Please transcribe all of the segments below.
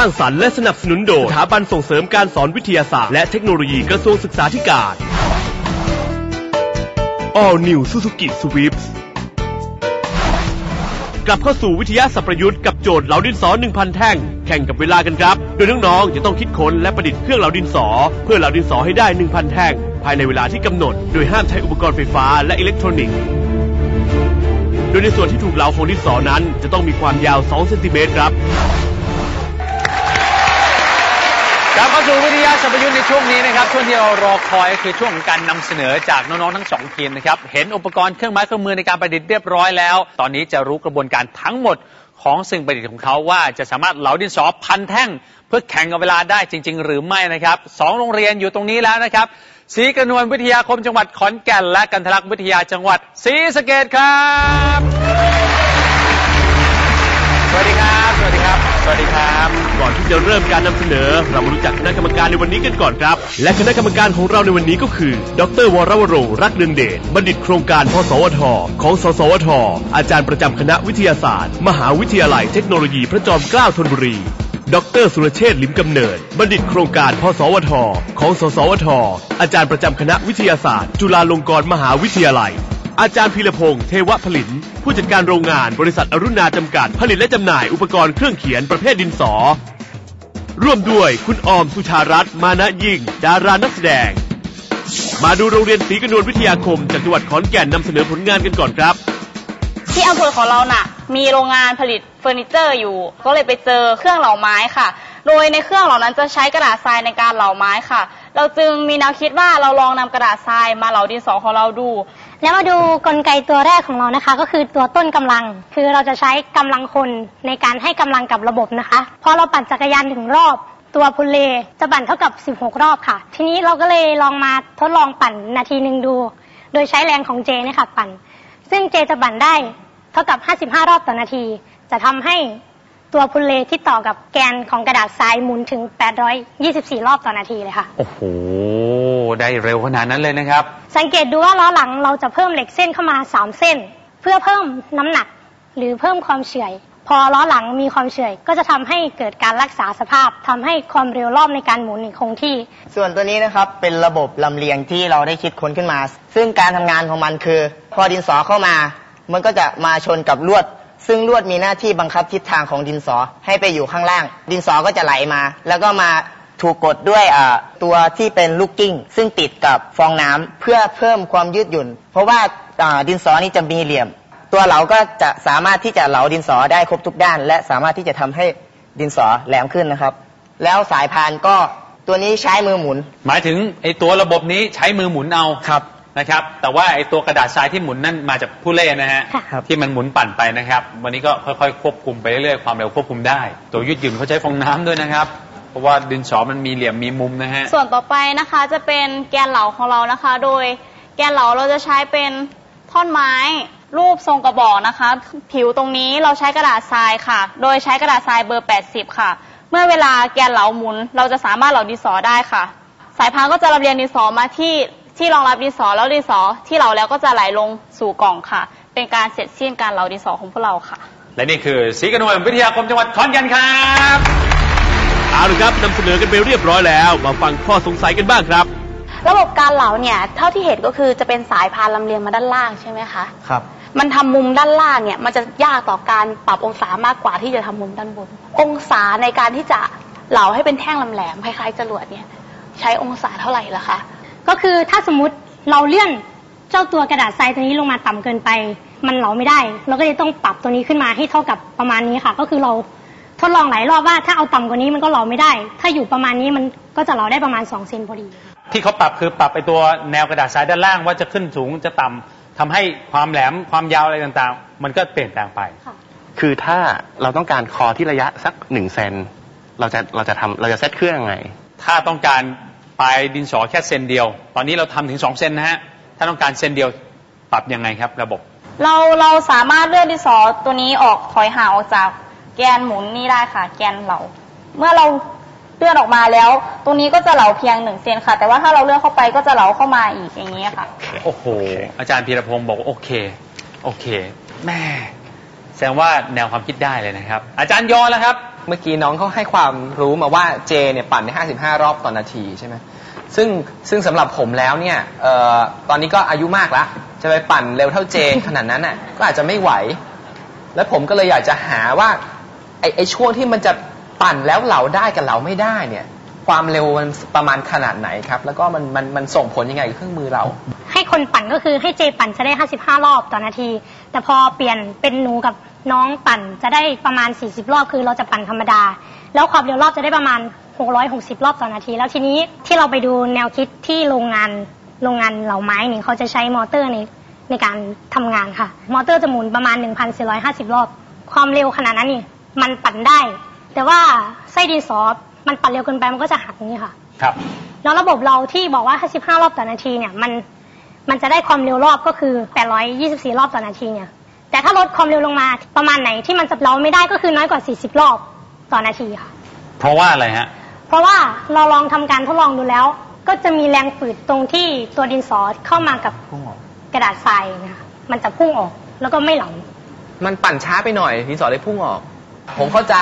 สร้างสรรค์และสนับสนุนโดยสถาบันส่งเสริมการสอนวิทยาศาสตร์และเทคโนโลยีกระทรวงศึกษาธิการ All New Suzuki Swift กลับเข้าสู่วิทยาสัพประยุทธ์กับโจทย์เหลาดินสอ1,000 แท่ง แข่งกับเวลากันครับ โดยน้องๆจะต้องคิดค้นและประดิษฐ์เครื่องเหลาดินสอ เพื่อเหลาดินสอให้ได้ 1,000 แท่ง ภายในเวลาที่กำหนด โดยห้ามใช้อุปกรณ์ไฟฟ้าและอิเล็กทรอนิกส์ โดยในส่วนที่ถูกเหลาของดินสอนั้น จะต้องมีความยาว 2 เซนติเมตรครับ สู่วิทยาสัพยุทธ์ในช่วงนี้นะครับช่วงที่เรารอคอยก็คือช่วงของการนำเสนอจากน้องๆทั้งสองทีมนะครับเห็นอุปกรณ์เครื่องไม้เครื่องมือในการประดิษฐ์เรียบร้อยแล้ว ตอนนี้จะรู้กระบวนการทั้งหมดของสิ่งประดิษฐ์ของเขาว่าจะสามารถเหลาดินสอพันแท่ง เพื่อแข่งกับเวลาได้จริง ๆ หรือไม่นะครับสองโรงเรียนอยู่ตรงนี้แล้วนะครับศรีกระนวลวิทยาคมจังหวัดขอนแก่น และกันทะลักวิทยาจังหวัดศรีสะเกษครับ สวัสดีครับ สวัสดีครับ วัสดีครับ ก่อนที่จะเริ่มการนำเสนอ เรามารู้จักคณะกรรมการในวันนี้กันก่อนครับ และคณะกรรมการของเราในวันนี้ก็คือ ดรวรวรงค์รักเดืองเดช บัณฑิตโครงการ พสวท ของ สสวท อาจารย์ประจำคณะวิทยาศาสตร์ มหาวิทยาลัยเทคโนโลยีพระจอมเกล้าธนบุรีดรสุรเชษฐ์ลิมกำเนิด บัณฑิตโครงการ พสวท ของ สสวท อาจารย์ประจำคณะวิทยาศาสตร์ จุฬาลงกรณ์มหาวิทยาลัย อาจารย์พีรพงษ์เทวผลิน ผู้จัดการโรงงานบริษัทอรุณาจำกัด ผลิตและจำหน่ายอุปกรณ์เครื่องเขียนประเภทดินสอ ร่วมด้วยคุณออมสุชารัตน์มานะยิ่ง ดารานักแสดง มาดูโรงเรียนศรีกระนวลวิทยาคมจากจังหวัดขอนแก่นนำเสนอผลงานกันก่อนครับ ที่อำเภอของเราน่ะ มีโรงงานผลิตเฟอร์นิเจอร์อยู่ ก็เลยไปเจอเครื่องเหลาไม้ค่ะ โดยในเครื่องเหล่านั้นจะใช้กระดาษทรายในการเหลาไม้ค่ะ เราจึงมีแนวคิดว่าเราลองนำกระดาษทรายมาเหลาดินสอของเราดู แล้วมาดูกลไกตัวแรกของเรานะคะ ก็คือตัวต้นกำลัง คือเราจะใช้กำลังคนในการให้กำลังกับระบบนะคะพอเราปั่นจักรยานถึงรอบ ตัวพุลเลจะปั่นเท่ากับ 16 รอบค่ะ ทีนี้เราก็เลยลองมาทดลองปั่นนาทีหนึ่งดู โดยใช้แรงของเจเนะคะปั่น ซึ่งเจจะปั่นได้เท่ากับ 55 รอบต่อนาที จะทำให้ ตัวพุลเลที่ต่อกับแกนของกระดาษทรายหมุนถึง 824 รอบต่อนาทีเลยค่ะ โอ้โห ได้เร็วขนาดนั้นเลยนะครับ สังเกตดูว่าล้อหลังเราจะเพิ่มเหล็กเส้นเข้ามา 3 เส้น เพื่อเพิ่มน้ำหนัก หรือเพิ่มความเฉื่อย พอล้อหลังมีความเฉื่อย ก็จะทำให้เกิดการรักษาสภาพทำให้ความเร็วรอบในการหมุนคงที่ ส่วนตัวนี้นะครับเป็นระบบลำเลียงที่เราได้คิดค้นขึ้นมา ซึ่งการทำงานของมันคือ พอดินสอเข้ามา มันก็จะมาชนกับลวด ซึ่งลวดมีหน้าที่บังคับทิศทางของดินสอให้ไปอยู่ข้างล่าง ดินสอก็จะไหลมา แล้วก็มาถูกกดด้วยอ่าตัวที่เป็นลูกกิ้ง ซึ่งติดกับฟองน้ำเพื่อเพิ่มความยืดหยุ่น เพราะว่าอ่าดินสอนี้จะมีเหลี่ยม ตัวเหลาก็จะสามารถที่จะเหลาดินสอได้ครบทุกด้าน และสามารถที่จะทำให้ดินสอแหลมขึ้นนะครับ แล้วสายพานก็ตัวนี้ใช้มือหมุน หมายถึงไอ้ตัวระบบนี้ใช้มือหมุนเอาครับ นะครับ แต่ว่าไอ้ตัวกระดาษทรายที่หมุนนั่นมาจากผู้เล่นนะฮะค่ะครับที่มันหมุนปั่นไปนะครับ วันนี้ก็ค่อยๆ ควบคุมไปเรื่อยๆความเร็วควบคุมได้ ตัวยืดหยุ่นเขาใช้ฟองน้ำด้วยนะครับ เพราะว่าดินสอมันมีเหลี่ยมมีมุมนะฮะส่วนต่อไปนะคะจะเป็นแกนเหลาของเรานะคะ โดยแกนเหลาเราจะใช้เป็นท่อนไม้รูปทรงกระบอกนะคะ ผิวตรงนี้เราใช้กระดาษทรายค่ะ โดยใช้กระดาษทรายเบอร์ 80 ค่ะ เมื่อเวลาแกนเหลาหมุน เราจะสามารถเหลาดินสอได้ค่ะ สายพานก็จะลำเลียงดินสอมาที่ ที่รองรับดินสอแล้วดินสอที่เหลาแล้วก็จะไหลลงสู่กล่องค่ะ เป็นการเสร็จสิ้นการเหลาดินสอของพวกเราค่ะ และนี่คือศรีกระนวลวิทยาคมจังหวัดขอนแก่นครับเอาละครับนำเสนอกันไปเรียบร้อยแล้ว มาฟังข้อสงสัยกันบ้างครับ ระบบการเหลาเนี่ยเท่าที่เห็นก็คือจะเป็นสายพานลำเลียงมาด้านล่างใช่ไหมคะ ครับ มันทำมุมด้านล่างเนี่ยมันจะยากต่อการปรับองศามากกว่าที่จะทำมุมด้านบน องศาในการที่จะเหลาให้เป็นแท่งแหลมๆคล้ายๆจรวดเนี่ย ใช้องศาเท่าไหร่ล่ะคะ ก็คือถ้าสมมุติเราเลื่อนเจ้าตัวกระดาษทรายตัวนี้ลงมาต่ำเกินไป มันเหลาไม่ได้ เราก็เลยต้องปรับตัวนี้ขึ้นมาให้เท่ากับประมาณนี้ค่ะ ก็คือเราทดลองหลายรอบว่าถ้าเอาต่ำกว่านี้มันก็เหลาไม่ได้ ถ้าอยู่ประมาณนี้มันก็จะเหลาได้ประมาณ2เซนพอดี ที่เขาปรับคือปรับไปตัวแนวกระดาษทรายด้านล่างว่าจะขึ้นสูงจะต่ำทำให้ความแหลมความยาวอะไรต่างๆ มันก็เปลี่ยนแปลงไปคือถ้าเราต้องการคอที่ระยะสักหนึ่งเซนเราจะเราจะทำเราจะเซตเครื่องยังไง ถ้าต้องการ ปลายดินสอแค่เซนเดียว ตอนนี้เราทำถึง2เซนนะฮะ ถ้าต้องการเซนเดียวปรับยังไงครับระบบ เราเราสามารถเลื่อนดินสอตัวนี้ออกถอยห่างออกจากแกนหมุนนี่ได้ค่ะ แกนเหลาเมื่อเราเลื่อนออกมาแล้ว ตรงนี้ก็จะเหลาเพียงหนึ่งเซนค่ะ แต่ว่าถ้าเราเลื่อนเข้าไปก็จะเหลาเข้ามาอีกอย่างนี้ค่ะ โอ้โห อาจารย์พีรพงศ์บอกว่าโอเค โอเค แม่ แสดงว่าแนวความคิดได้เลยนะครับ อาจารย์ยอแล้วครับ เมื่อกี้น้องเขาให้ความรู้มาว่าเจเนี่ยปั่นได้55 รอบต่อนนาทีใช่ไหมซึ่งซึ่งสำหรับผมแล้วเนี่ยเอ่อตอนนี้ก็อายุมากแล้ว จะไปปั่นเร็วเท่าเจ ขนาดนั้นน่ะก็อาจจะไม่ไหว แล้วผมก็เลยอยากจะหาว่าไอไอช่วงที่มันจะปั่นแล้วเหลาได้กับเหลาไม่ได้เนี่ย ความเร็วมันประมาณขนาดไหนครับ แล้วก็มันมันมันส่งผลยังไงกับเครื่องมือเรา ให้คนปั่นก็คือให้เจปั่นจะได้ 55 รอบต่อนาที แต่พอเปลี่ยนเป็นหนูกับน้องปั่นจะได้ประมาณ 40 รอบ คือเราจะปั่นธรรมดา แล้วความเร็วรอบจะได้ประมาณ 660 รอบต่อนาที แล้วทีนี้ที่เราไปดูแนวคิดที่โรงงานโรงงานเหล่าไม้นี่เขาจะใช้มอเตอร์ในในการทำงานค่ะ มอเตอร์จะหมุนประมาณ 1,450 รอบ ความเร็วขนาดนั้นนี่ มันปั่นได้ แต่ว่าไส้ดินสอมันปั่นเร็วเกินไปมันก็จะหักอย่างนี้ค่ะ ครับ แล้วระบบเราที่บอกว่า 55 รอบต่อนาทีเนี่ย มัน มันจะได้ความเร็วรอบก็คือ 824 รอบต่อนาทีเนี่ย แต่ถ้าลดความเร็วลงมาประมาณไหนที่มันจะเราไม่ได้ก็คือน้อยกว่า 40 รอบต่อนาทีค่ะ เพราะว่าอะไรฮะ เพราะว่าเราลองทำการทดลองดูแล้ว ก็จะมีแรงฝืดตรงที่ตัวดินสอเข้ามากับกระดาษทรายนะคะมันจะพุ่งออกแล้วก็ไม่เหลามันปั่นช้าไปหน่อยดินสอเลยพุ่งออก ผมเข้าใจ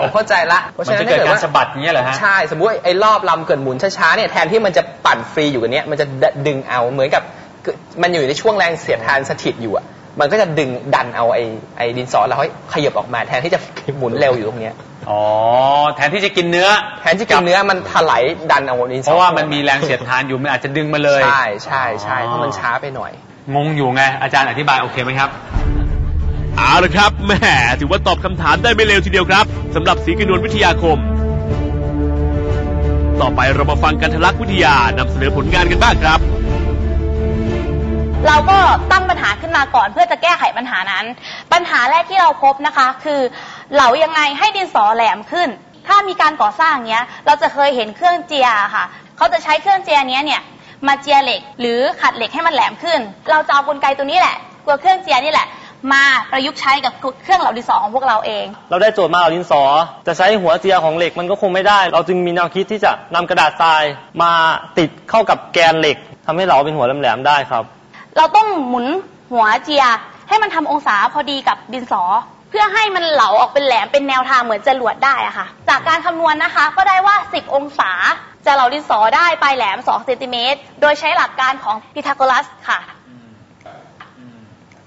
ผมเข้าใจละ เพราะมันฉะนั้จะนเกิดถ้การสะบัดอย่างเงี้ยเหรอฮะ ใช่ สมมติไอ้รอบลำเกิดหมุนช้าๆเนี่ยแทนที่มันจะปั่นฟรีอยู่กันเนี้ยมันจะดึงเอาเหมือนกับคือมันอยู่ในช่วงแรงเสียดทานสถิตอยู่อะ มันก็จะดึงดันเอาไอ้ไอ้ดินสอเราให้ขยับออกมาแทนที่จะหมุนเร็วอยู่ตรงเนี้ยอ๋อแทนที่จะกินเนื้อ แทนที่กินเนื้อมันถลายดันเอาดินสอเพราะว่ามันมีแรงเสียดทานอยู่มันอาจจะดึงมาเลย ใช่ใช่ใช่เพราะมันช้าไปหน่อย งงอยู่ไงอาจารย์อธิบายโอเคไหมครับ เอาละครับแหมถือว่าตอบคำถามได้ไม่เร็วทีเดียวครับสำหรับศรีกนวลวิทยาคม ต่อไปเรามาฟังกันทลักษ์วิทยานำเสนอผลงานกันบ้างครับเราก็ตั้งปัญหาขึ้นมาก่อนเพื่อจะแก้ไขปัญหานั้น ปัญหาแรกที่เราพบนะคะ คือเหลายังไงให้ดินสอแหลมขึ้น ถ้ามีการก่อสร้างเนี้ย เราจะเคยเห็นเครื่องเจียค่ะ เขาจะใช้เครื่องเจียเนี้ยเนี่ยมาเจียเหล็ก หรือขัดเหล็กให้มันแหลมขึ้น เราจะเอากลไกตัวนี้แหละตัวเครื่องเจียนี่แหละ มาประยุกต์ใช้กับเครื่องเหลาดินสอของพวกเราเอง เราได้โจทย์มาเอาดินสอ จะใช้หัวเจียของเหล็กมันก็คงไม่ได้ เราจึงมีแนวคิดที่จะนำกระดาษทรายมาติดเข้ากับแกนเหล็กทำให้เราเป็นหัวแหลมๆได้ครับ เราต้องหมุนหัวเจียให้มันทำองศาพอดีกับดินสอ เพื่อให้มันเหลาออกเป็นแหลมเป็นแนวทางเหมือนจรวดได้อะค่ะ จากการคำนวณนะคะ ก็ได้ว่า 10 องศาจะเหลาดินสอได้ปลายแหลม2เซนติเมตรโดยใช้หลักการของพีทาโกรัสค่ะ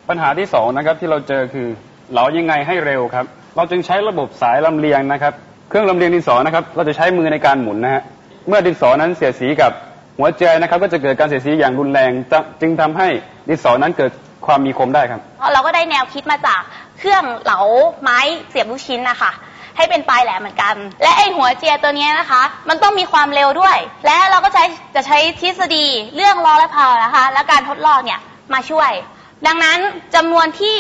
ปัญหาที่สองนะครับที่เราเจอคือเหลายังไงให้เร็วครับ เราจึงใช้ระบบสายลำเลียงนะครับ เครื่องลำเลียงดินสอนะครับ เราจะใช้มือในการหมุนนะฮะเมื่อดินสอนั้นเสียสีกับหัวใจนะครับ ก็จะเกิดการเสียสีอย่างรุนแรงจะจึงทำให้ดินสอนั้นเกิดความมีคมได้ครับเราก็ได้แนวคิดมาจากเครื่องเหลาไม้เสียบลูกชิ้นนะคะให้เป็นปลายแหลมเหมือนกัน และไอหัวเจียตัวนี้นะคะ มันต้องมีความเร็วด้วย และเราก็ใช้จะใช้ทฤษฎีเรื่องล้อและพาวนะคะ และการทดลองเนี่ยมาช่วย ดังนั้นจำนวนที่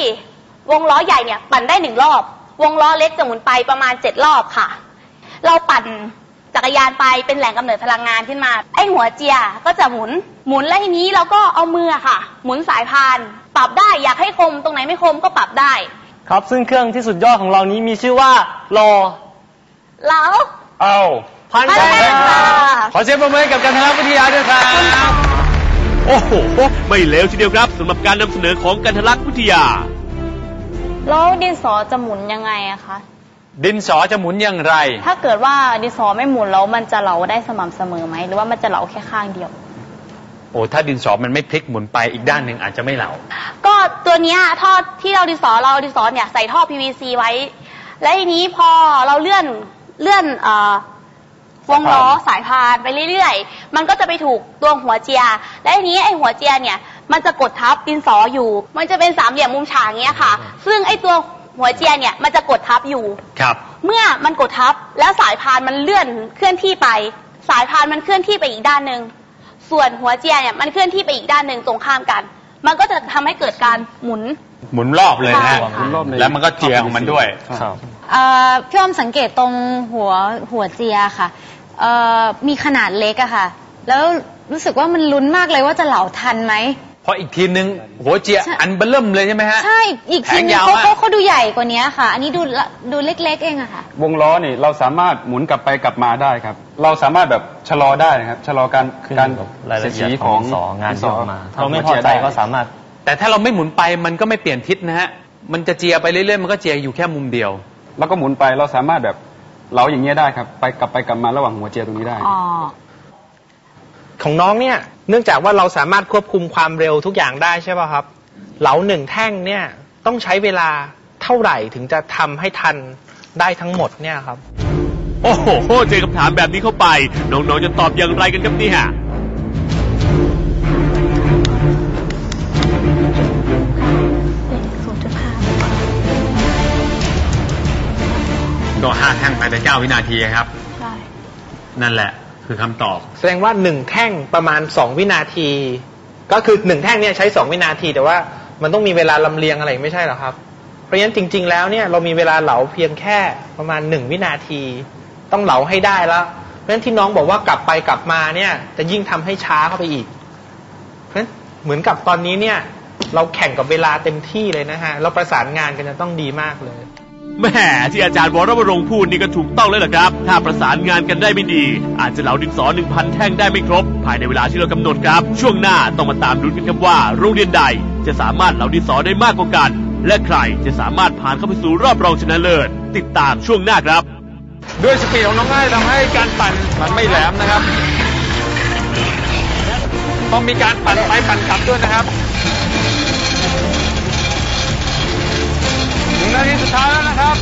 วงล้อใหญ่เนี่ยปั่นได้หนึ่งรอบ วงล้อเล็กจะหมุนไปประมาณเจ็ดรอบค่ะ เราปั่นจักรยานไปเป็นแหล่งกำเนิดพลังงานขึ้นมา ไอหัวเจียก็จะหมุน หมุนแล้วทีนี้เราก็เอามือค่ะ หมุนสายพาน ปรับได้อยากให้คมตรงไหนไม่คมก็ปรับได้ ครับ ซึ่งเครื่องที่สุดยอดของเรานี้มีชื่อว่าลอแล้ว เอาพันพันแท้แท้ค่ะ ขอเสียงปรบมือให้กับการทลักษณ์วิทยาด้วยครับ โอ้โห ไม่เลวทีเดียวครับสำหรับการนำเสนอของกันทลักษณ์วิทยา แล้วดินสอจะหมุนยังไงอะคะ ดินสอจะหมุนอย่างไร ถ้าเกิดว่าดินสอไม่หมุนแล้วมันจะเหลาได้สม่ำเสมอไหม หรือว่ามันจะเหลาแค่ข้างเดียว โอ้ถ้าดินสอมันไม่พลิกหมุนไปอีกด้านหนึ่งอาจจะไม่เหลา ก็ตัวเนี้ยท่อที่เราดินสอเราดินสอเนี่ยใส่ท่อ PVC ไว้ และทีนี้พอเราเลื่อนเลื่อนเอ่อ วงล้อสายพานไปเรื่อยๆ มันก็จะไปถูกตัวหัวเจีย และทีนี้ไอ้หัวเจียเนี่ย มันจะกดทับดินสออยู่ มันจะเป็นสามเหลี่ยมมุมฉากเงี้ยค่ะ ซึ่งไอ้ตัวหัวเจียเนี่ยมันจะกดทับอยู่ ครับ เมื่อมันกดทับแล้วสายพานมันเลื่อนเคลื่อนที่ไป สายพานมันเคลื่อนที่ไปอีกด้านหนึ่ง ส่วนหัวเจียเนี่ยมันเคลื่อนที่ไปอีกด้านหนึ่งตรงข้ามกัน มันก็จะทำให้เกิดการหมุน หมุนรอบเลยนะฮะใช่ค่ะแล้วมันก็เจียของมันด้วย ครับ เอ่อพี่อ้อมสังเกตตรงหัวหัวเจียค่ะ เอ่อมีขนาดเล็กอะค่ะ แล้วรู้สึกว่ามันลุ้นมากเลยว่าจะเหลาทันไหม เพราะอีกทีมนึงหัวเจียใช่อันเบลเริ่มเลยใช่ไหมฮะ ใช่อีกทีแผงนึงยาวเขามาก เขาเขาดูใหญ่กว่านี้ค่ะ อันนี้ดูละดูเล็ก ๆ เองอะค่ะ วงล้อนี่เราสามารถหมุนกลับไปกลับมาได้ครับ เราสามารถแบบชะลอได้นะครับชะลอการขึ้นการกับรายละเอียดสีของดินสองานที่ออกมาถ้าเราไม่พอใจก็สามารถ แต่ถ้าเราไม่หมุนไปมันก็ไม่เปลี่ยนทิศนะฮะ มันจะเจียไปเรื่อยๆ มันก็เจียอยู่แค่มุมเดียว แล้วก็หมุนไปเราสามารถแบบ เหลาอย่างเงี้ยได้ครับ ไปกลับไปกลับมาระหว่างหัวเจียตรงนี้ได้ของน้องเนี่ย เนื่องจากว่าเราสามารถควบคุมความเร็วทุกอย่างได้ใช่ป่ะครับ เหลาหนึ่งแท่งเนี่ยต้องใช้เวลาเท่าไหร่ถึงจะทำให้ทันได้ทั้งหมดเนี่ยครับ โอ้โห เจอคำถามแบบนี้เข้าไป น้องๆจะตอบอย่างไรกันครับเนี่ย ก็ห้าแท่งภายในเก้าวินาทีครับ ใช่ นั่นแหละ คือคำตอบ แสดงว่าหนึ่งแท่งประมาณสองวินาที ก็คือหนึ่งแท่งเนี่ยใช้สองวินาที แต่ว่ามันต้องมีเวลาลำเลียงอะไรไม่ใช่เหรอครับ เพราะฉะนั้นจริง ๆ แล้วเนี่ยเรามีเวลาเหลาเพียงแค่ประมาณหนึ่งวินาที ต้องเหลาให้ได้แล้วเพราะฉะนั้นที่น้องบอกว่ากลับไปกลับมาเนี่ย จะยิ่งทำให้ช้าเข้าไปอีก เพราะฉะนั้นเหมือนกับตอนนี้เนี่ย เราแข่งกับเวลาเต็มที่เลยนะฮะเราประสานงานกันจะต้องดีมากเลย แหม่ที่อาจารย์วรวรงพูดนี่ก็ถูกต้องเลยล่ะครับ ถ้าประสานงานกันได้ไม่ดี อาจจะเหลาดินสอ1,000แท่งได้ไม่ครบ ภายในเวลาที่เรากำหนดครับ ช่วงหน้าต้องมาตามลุ้นกันครับว่า โรงเรียนใดจะสามารถเหลาดินสอได้มากกว่ากัน และใครจะสามารถผ่านเข้าไปสู่รอบรองชนะเลิศติดตามช่วงหน้าครับ ด้วยสปีดของน้องง่ายทำให้การปั่นมันไม่แหลมนะครับต้องมีการปั่นไปปั่นกลับด้วยนะครับ นาทีสุดท้ายแล้วนะครับ